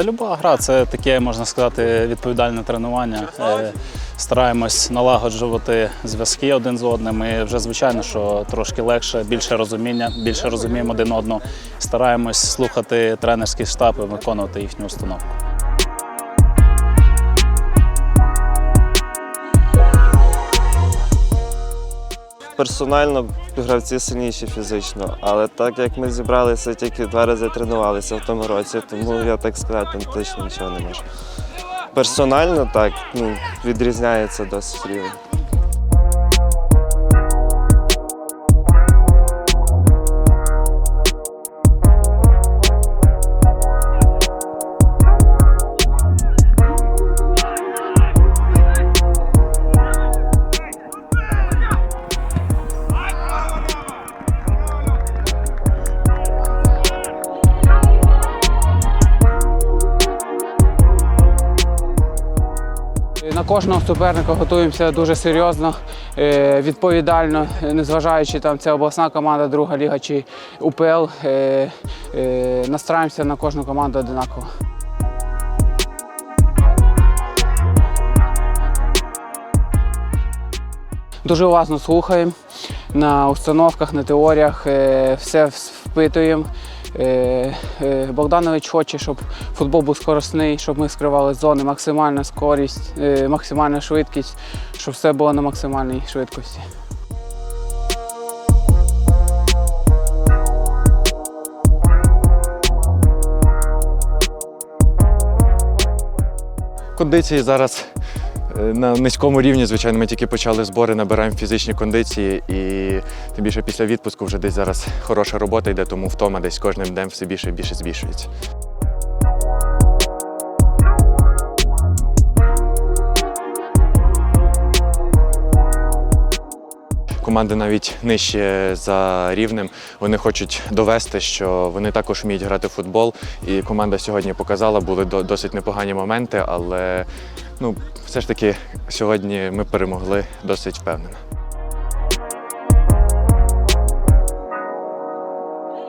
Та люба гра це таке, можна сказати, відповідальне тренування. Е, Стараємось налагоджувати зв'язки один з одним. І вже звичайно, що трошки легше, більше розуміння, більше розуміємо один одного. Стараємось слухати тренерський штаб і виконувати їхню установку. Персонально гравці сильніші фізично, але так як ми зібралися, тільки два рази тренувалися в тому році, тому я так сказати точно нічого не можу. Персонально так, ну, відрізняється досить рівень. Кожного суперника готуємося дуже серйозно, е, відповідально, е, незважаючи там це обласна команда, друга ліга чи УПЛ. е, Настраємося на кожну команду одинаково. Дуже уважно слухаємо на установках, на теоріях, е, все впитуємо. Е, е, Богданович хоче, щоб футбол був скоростний, щоб ми скривали зони, максимальна скорість, максимальна швидкість, щоб все було на максимальній швидкості. Кондиції зараз на низькому рівні. Звичайно, ми тільки почали збори, набираємо фізичні кондиції, і тим більше після відпуску вже десь зараз хороша робота йде, тому втома десь кожним днем все більше і більше збільшується. Команди навіть нижче за рівнем. Вони хочуть довести, що вони також вміють грати в футбол. І команда сьогодні показала, були досить непогані моменти, але ну, все ж таки сьогодні ми перемогли досить впевнено.